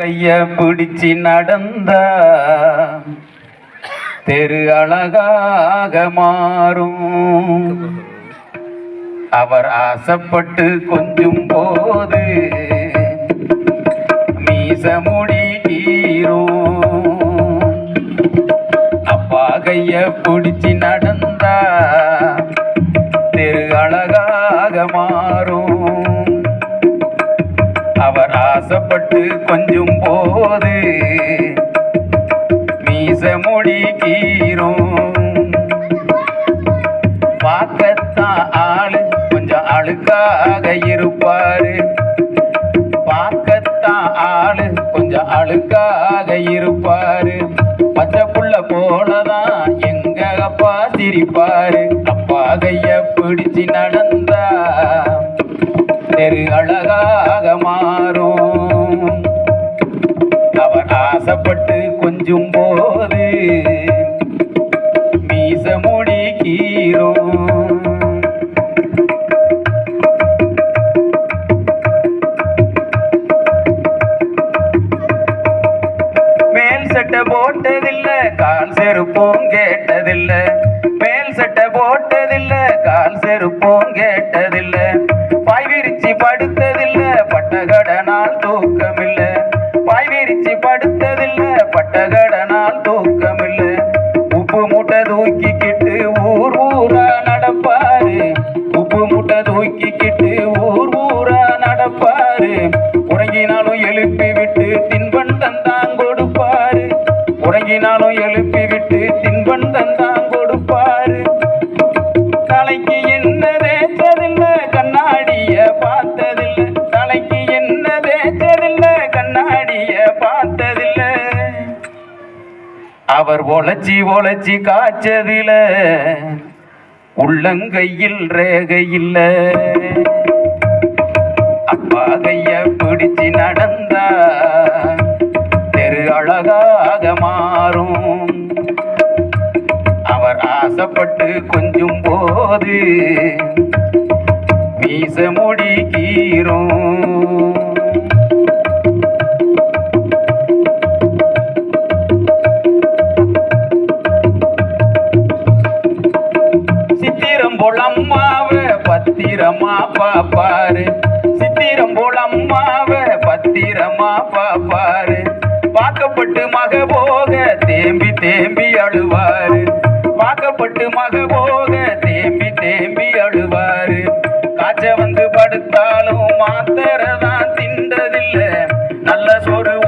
கைய பிடிச்சி நடந்தா தெரு அழகாக மாறும். அவர் ஆசைப்பட்டு கொஞ்சும் போது மீச முடி அப்பா கைய பிடிச்சி நட அவர் ஆசைப்பட்டு கொஞ்சம் போது மீச முடி கீரும் பார்க்கத்தான் ஆளு கொஞ்சம் அழுக்காக இருப்பாரு. பார்க்கத்தான் ஆளு கொஞ்சம் அழுக்காக இருப்பாரு. பச்சை புள்ள போலதான் எங்க அப்பா சிரிப்பாரு. அப்பா கைய பிடிச்சு நடந்த தெரு அழகாக மாறும். அவர் ஆசைப்பட்டு கொஞ்சும் போது மீச முடி கீரும் மேல் சட்டை போட்டதில்லை கால் செருப்போம் கேட்டதில்லை. மேல் சட்டை போட்டதில்லை கால் செருப்போம் கேட்டதில்லை. பட்டகடனால் தூக்கமில்ல உப்பு முட்டை தூக்கிக்கிட்டு ஊர் ஊரா நடப்பாரு. உப்பு முட்டை தூக்கிக்கிட்டு ஊர் ஊரா நடப்பாரு. உறங்கினாலும் எழுப்பி விட்டு தின்பண்டம் தான் கொடுப்பாரு. உறங்கினாலும் எழுப்பி அவர் ஒளச்சி ஒளச்சி காய்ச்சதில. உள்ளங்கையில் ரேகை இல்ல அப்பா கைய பிடிச்சு நடந்தா தெரு அழகாக மாறும். அவர் ஆசைப்பட்டு கொஞ்சும் போது மீச முடி கீரும் போலம்மாவ பத்திரமா பாப்பாரு. சித்திரம் போலம்மாவ பத்திரமா பாப்பாரு. பாக்கப்பட்டு மக போக தேம்பி தேம்பி அழுவாரு. பாக்கப்பட்டு மக போக